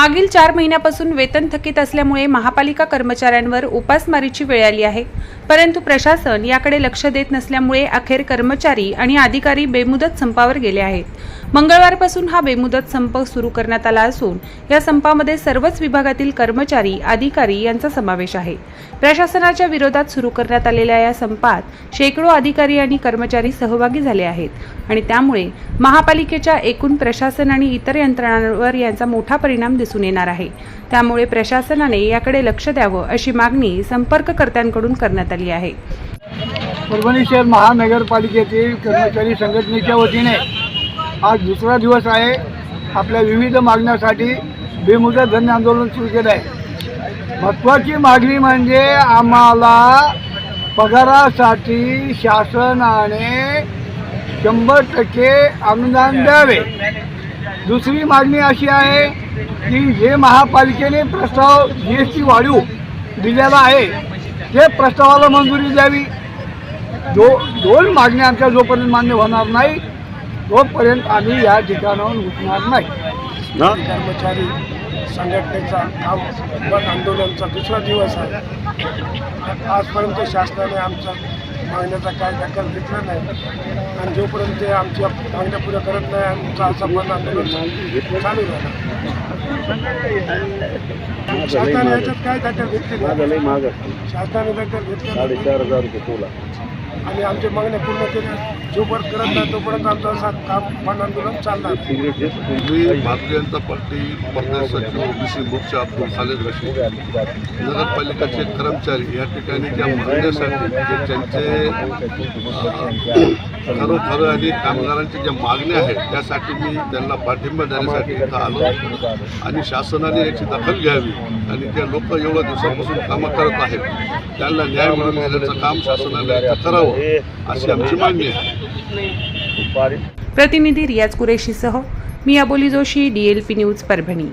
मागील चार महिन्यापासून वेतन थकीत असल्यामुळे महापालिका कर्मचाऱ्यांवर उपासमारीची वेळ आली आहे. परंतु प्रशासन याकडे लक्ष देत नसल्यामुळे अखेर कर्मचारी आणि अधिकारी बेमुदत संपावर गेले आहेत. मंगळवारपासून हा बेमुदत संप सुरू करण्यात आला असून या संपामध्ये सर्वच विभागातील कर्मचारी अधिकारी यांचा समावेश आहे. प्रशासनाच्या विरोधात सुरू करण्यात आलेल्या या संपात शेकडो अधिकारी आणि कर्मचारी सहभागी झाले आहेत आणि त्यामुळे महापालिकेच्या एकूण प्रशासन आणि इतर यंत्रणांवर यांचा मोठा परिणाम दिसतो दिसून येणार आहे. त्यामुळे प्रशासनाने याकडे लक्ष द्यावं अशी मागणी संपर्ककर्त्यांकडून करण्यात आली आहे. परभणी शहर महानगरपालिकेतील कर्मचारी संघटनेच्या वतीने आज दुसरा दिवस आहे. आपल्या विविध मागण्यासाठी बेमुदत धन आंदोलन सुरू केलं आहे. महत्त्वाची मागणी म्हणजे आम्हाला पगारासाठी शासनाने शंभर टक्के अनुदान द्यावे. दुसरी मागणी अशी आहे की जे महापालिकेने प्रस्ताव जी एस टी वाढीव दिलेला आहे ते प्रस्तावाला मंजुरी द्यावी. दो दोन मागण्या आमच्या जोपर्यंत मान्य होणार नाही तोपर्यंत आम्ही या ठिकाणाहून उठणार नाही. कर्मचारी संघटनेचा बंद आंदोलनचा दुसरा दिवस आहे. आजपर्यंत शासनाने आमच्या मागण्याचा काय दखल घेतला नाही. आणि जोपर्यंत ते आमच्या मागण्या पुऱ्या करत नाही आमचा असा बंद आंदोलन चालू राहणार शासनाने याच्यात काय दखल घेतली शासनाने दखल घेतली नाही. आणि आमचे मागण्या पूर्ण केल्या जोपर्यंत करत नाही तोपर्यंत आमचं असं काम पण आंदोलन चालणार. मी भारतीय जनता पार्टी प्रदेश सचिव ओबीसी मोर्चा अब्दुल खालेद रशीद. नगरपालिकेचे कर्मचारी या ठिकाणी ज्या मागण्यासाठी जे त्यांचे खरोखर आणि कामगारांच्या ज्या मागण्या आहेत त्यासाठी मी त्यांना पाठिंबा देण्यासाठी इथं आलो. आणि शासनाने याची दखल घ्यावी आणि ते लोक एवढ्या दिवसापासून कामं करत आहेत त्यांना न्याय मिळवून देण्याचं काम शासनाने करावं. अशी आमची मागणी आहे. प्रतिनिधी रियाज कुरेशीसह मी अबोली जोशी डीएलपी न्यूज परभणी.